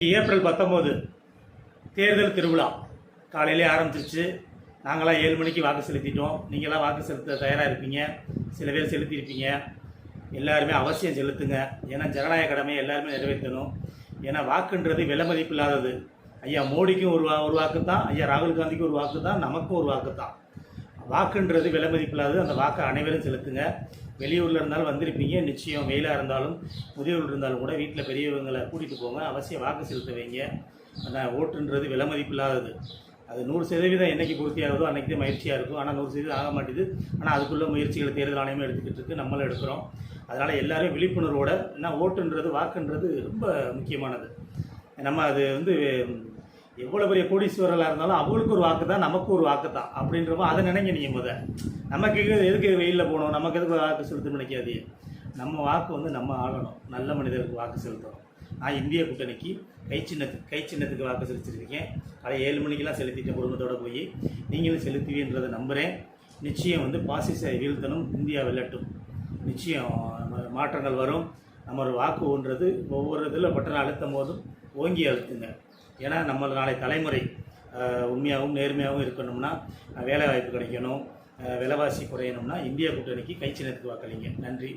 April பத்தொம்போது தேர்தல் திருவிழா. காலையிலே ஆரம்பிச்சிருச்சு. நாங்களாம் ஏழு மணிக்கு வாக்கு செலுத்திட்டோம். நீங்களாம் வாக்கு செலுத்த தயாராக இருப்பீங்க. சில பேர் செலுத்தியிருப்பீங்க. எல்லாருமே அவசியம் செலுத்துங்க. ஏன்னா ஜனநாயக கடமையை எல்லாருமே நிறைவேற்றணும். ஏன்னா வாக்குன்றது விலை மதிப்பு இல்லாதது ஐயா மோடிக்கும் ஒரு வா ஒரு வாக்கு தான் ஐயா ராகுல் காந்திக்கும் ஒரு வாக்கு தான் நமக்கும் ஒரு வாக்கு தான் வாக்குன்றது விலை மதிப்பில்லாதது அந்த வாக்கை அனைவரும் செலுத்துங்க. வெளியூரில் இருந்தாலும் வந்திருப்பீங்க. நிச்சயம் வெயிலாக இருந்தாலும் முதியோர்கள் இருந்தாலும் கூட வீட்டில் பெரியவங்களை கூட்டிகிட்டு போங்க. அவசியம் வாக்கு செலுத்த வைங்க. ஆனால் ஓட்டுன்றது விலை மதிப்பில்லாதது அது நூறு சதவீதம் என்னைக்கு பூர்த்தியாகுதோ அன்றைக்கி தான் மகிழ்ச்சியாக இருக்கும். ஆனால் நூறு சதவீதம் ஆக மாட்டேது. ஆனால் அதுக்குள்ளே முயற்சிகளை தேர்தல் ஆணையமே எடுத்துக்கிட்டு இருக்கு. நம்மளும் எடுக்கிறோம். அதனால் எல்லோரும் விழிப்புணர்வோட ஏன்னா ஓட்டுன்றது வாக்குன்றது ரொம்ப முக்கியமானது. நம்ம அது வந்து எவ்வளோ பெரிய கோடீஸ்வரராக இருந்தாலும் அவங்களுக்கு ஒரு வாக்கு தான் நமக்கு ஒரு வாக்கு தான். அப்படின்றப்போ அதை நினைங்க நீங்கள் முத. நமக்கு எதுக்கு வெயிலில் போகணும்? நமக்கு எதுக்கு வாக்கு செலுத்தணும்னு நினைக்காது நம்ம வாக்கு வந்து நம்ம ஆளணும். நல்ல மனிதருக்கு வாக்கு செலுத்தணும். நான் இந்திய கூட்டணிக்கு கை சின்னத்துக்கு கை சின்னத்துக்கு வாக்கு செலுத்திருக்கேன். அதை ஏழு மணிக்கெல்லாம் செலுத்திட்டேன் குடும்பத்தோட போய். நீங்களும் செலுத்துவீன்றதை நம்புகிறேன் நிச்சயம் வந்து பாசிசை வீழ்த்தணும் இந்தியா வெல்லட்டும். நிச்சயம் மாற்றங்கள் வரும். நம்ம ஒரு வாக்குன்றது ஒவ்வொரு இதில் பட்டனை அழுத்தும் போதும். ஓங்கி அழுத்துங்க. ஏன்னா நம்ம நாளை தலைமுறை உண்மையாகவும் நேர்மையாகவும் இருக்கணும்னா வேலைவாய்ப்பு கிடைக்கணும். விலைவாசி குறையணும்னா இந்தியா கூட்டணிக்கு கை சின்னத்துக்கு வாக்களிங்க. நன்றி.